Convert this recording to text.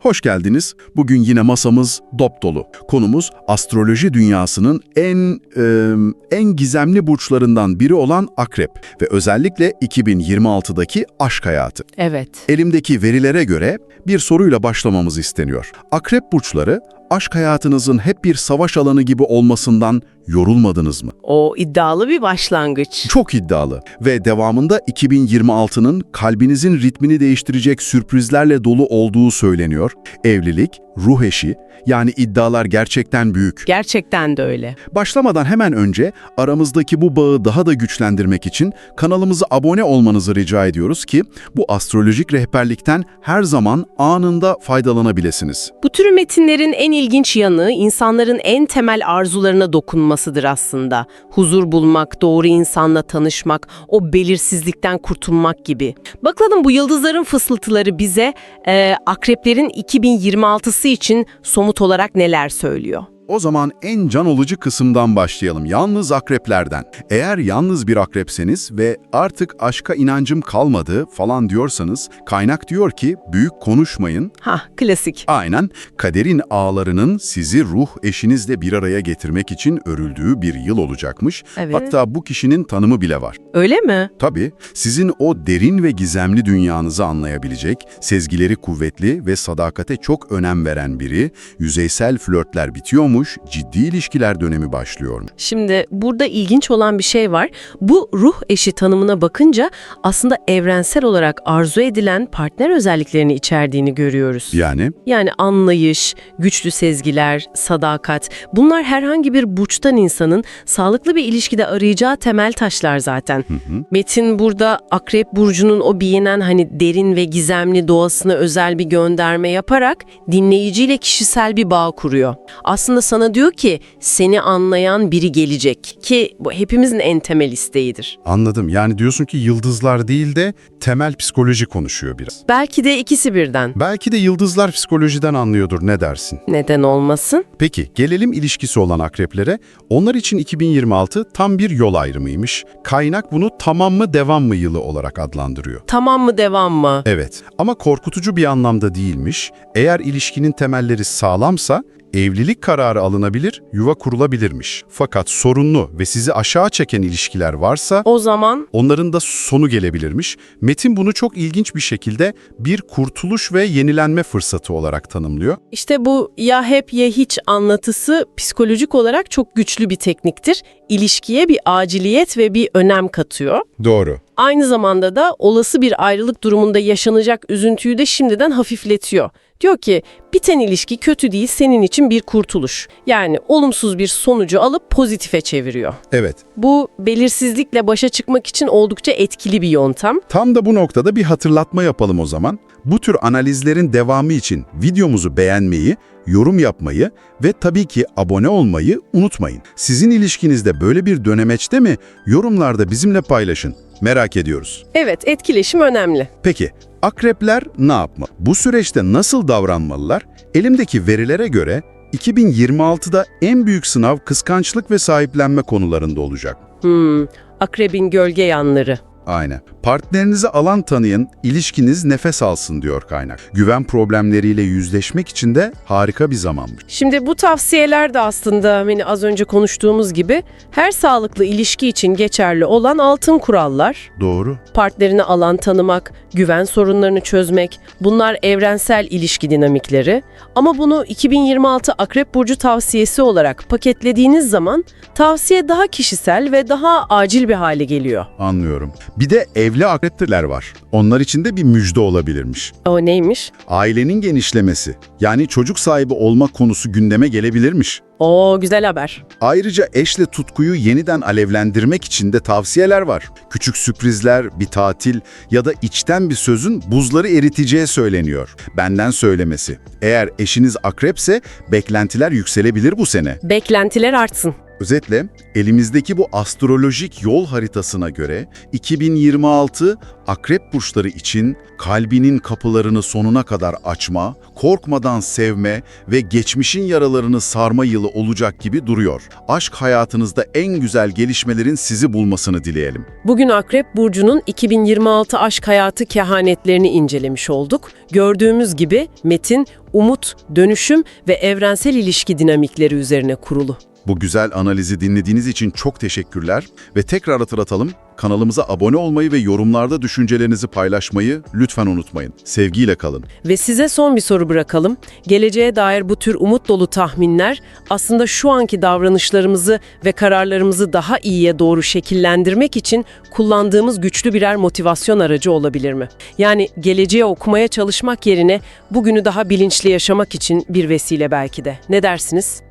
Hoş geldiniz. Bugün yine masamız dop dolu. Konumuz astroloji dünyasının en e, en gizemli burçlarından biri olan Akrep ve özellikle 2026'daki aşk hayatı. Evet. Elimdeki verilere göre bir soruyla başlamamız isteniyor. Akrep burçları aşk hayatınızın hep bir savaş alanı gibi olmasından yorulmadınız mı? O iddialı bir başlangıç. Çok iddialı ve devamında 2026'nın kalbinizin ritmini değiştirecek sürprizlerle dolu olduğu söyleniyor. Evlilik, ruh eşi, yani iddialar gerçekten büyük. Gerçekten de öyle. Başlamadan hemen önce aramızdaki bu bağı daha da güçlendirmek için kanalımıza abone olmanızı rica ediyoruz ki bu astrolojik rehberlikten her zaman anında faydalanabilirsiniz. Bu tür metinlerin en ilginç yanı insanların en temel arzularına dokunmasıdır aslında. Huzur bulmak, doğru insanla tanışmak, o belirsizlikten kurtulmak gibi. Bakalım bu yıldızların fısıltıları bize e, akreplerin 2026'sı için somut olarak neler söylüyor? O zaman en can alıcı kısımdan başlayalım. Yalnız akreplerden. Eğer yalnız bir akrepseniz ve artık aşka inancım kalmadı falan diyorsanız, kaynak diyor ki büyük konuşmayın. Ha, klasik. Aynen kaderin ağlarının sizi ruh eşinizle bir araya getirmek için örüldüğü bir yıl olacakmış. Evet. Hatta bu kişinin tanımı bile var. Öyle mi? Tabii sizin o derin ve gizemli dünyanızı anlayabilecek, sezgileri kuvvetli ve sadakate çok önem veren biri, yüzeysel flörtler bitiyormuş, ciddi ilişkiler dönemi başlıyor. Şimdi burada ilginç olan bir şey var. Bu ruh eşi tanımına bakınca aslında evrensel olarak arzu edilen partner özelliklerini içerdiğini görüyoruz. Yani Yani anlayış, güçlü sezgiler, sadakat bunlar herhangi bir burçtan insanın sağlıklı bir ilişkide arayacağı temel taşlar zaten. Metin burada Akrep Burcu'nun o bilinen hani derin ve gizemli doğasına özel bir gönderme yaparak dinleyiciyle kişisel bir bağ kuruyor. Aslında sana diyor ki seni anlayan biri gelecek ki bu hepimizin en temel isteğidir. anladım. Yani diyorsun ki yıldızlar değil de temel psikoloji konuşuyor biraz. Belki de ikisi birden. Belki de yıldızlar psikolojiden anlıyordur ne dersin? Neden olmasın? Peki gelelim ilişkisi olan akreplere. Onlar için 2026 tam bir yol ayrımıymış. Kaynak bunu tamam mı devam mı yılı olarak adlandırıyor. Tamam mı devam mı? Evet ama korkutucu bir anlamda değilmiş. Eğer ilişkinin temelleri sağlamsa evlilik kararı alınabilir, yuva kurulabilirmiş. Fakat sorunlu ve sizi aşağı çeken ilişkiler varsa O zaman onların da sonu gelebilirmiş. Metin bunu çok ilginç bir şekilde bir kurtuluş ve yenilenme fırsatı olarak tanımlıyor. İşte bu ya hep ya hiç anlatısı psikolojik olarak çok güçlü bir tekniktir. İlişkiye bir aciliyet ve bir önem katıyor. Doğru. Aynı zamanda da olası bir ayrılık durumunda yaşanacak üzüntüyü de şimdiden hafifletiyor. Diyor ki biten ilişki kötü değil senin için bir kurtuluş. Yani olumsuz bir sonucu alıp pozitife çeviriyor. Evet. Bu belirsizlikle başa çıkmak için oldukça etkili bir yöntem. Tam da bu noktada bir hatırlatma yapalım o zaman. Bu tür analizlerin devamı için videomuzu beğenmeyi, yorum yapmayı ve tabii ki abone olmayı unutmayın. Sizin ilişkinizde böyle bir dönemeçte mi? Yorumlarda bizimle paylaşın. Merak ediyoruz. Evet etkileşim önemli. Peki, akrepler ne yapmalı? Bu süreçte nasıl davranmalılar? Elimdeki verilere göre 2026'da en büyük sınav kıskançlık ve sahiplenme konularında olacak. Hmm, akrebin gölge yanları. Aynen. Partnerinize alan tanıyın, ilişkiniz nefes alsın diyor kaynak. Güven problemleriyle yüzleşmek için de harika bir zamanmış. Şimdi bu tavsiyeler de aslında hani az önce konuştuğumuz gibi her sağlıklı ilişki için geçerli olan altın kurallar. Doğru. Partnerini alan tanımak, güven sorunlarını çözmek bunlar evrensel ilişki dinamikleri. Ama bunu 2026 Akrep Burcu tavsiyesi olarak paketlediğiniz zaman tavsiye daha kişisel ve daha acil bir hale geliyor. Anlıyorum. Bir de evli akrepler var. Onlar için de bir müjde olabilirmiş. O neymiş? Ailenin genişlemesi, yani çocuk sahibi olma konusu gündeme gelebilirmiş. O güzel haber. Ayrıca eşle tutkuyu yeniden alevlendirmek için de tavsiyeler var. Küçük sürprizler, bir tatil ya da içten bir sözün buzları eriteceği söyleniyor. Benden söylemesi. Eğer eşiniz akrepse beklentiler yükselebilir bu sene. Beklentiler artsın. Özetle elimizdeki bu astrolojik yol haritasına göre 2026 akrep burçları için kalbinin kapılarını sonuna kadar açma, korkmadan sevme ve geçmişin yaralarını sarma yılı olacak gibi duruyor. Aşk hayatınızda en güzel gelişmelerin sizi bulmasını dileyelim. Bugün Akrep Burcu'nun 2026 aşk hayatı kehanetlerini incelemiş olduk. Gördüğümüz gibi metin, umut, dönüşüm ve evrensel ilişki dinamikleri üzerine kurulu. Bu güzel analizi dinlediğiniz için çok teşekkürler ve tekrar hatırlatalım. Kanalımıza abone olmayı ve yorumlarda düşüncelerinizi paylaşmayı lütfen unutmayın. Sevgiyle kalın. Ve size son bir soru bırakalım. Geleceğe dair bu tür umut dolu tahminler aslında şu anki davranışlarımızı ve kararlarımızı daha iyiye doğru şekillendirmek için kullandığımız güçlü birer motivasyon aracı olabilir mi? Yani geleceğe okumaya çalışmak yerine bugünü daha bilinçli yaşamak için bir vesile belki de. Ne dersiniz?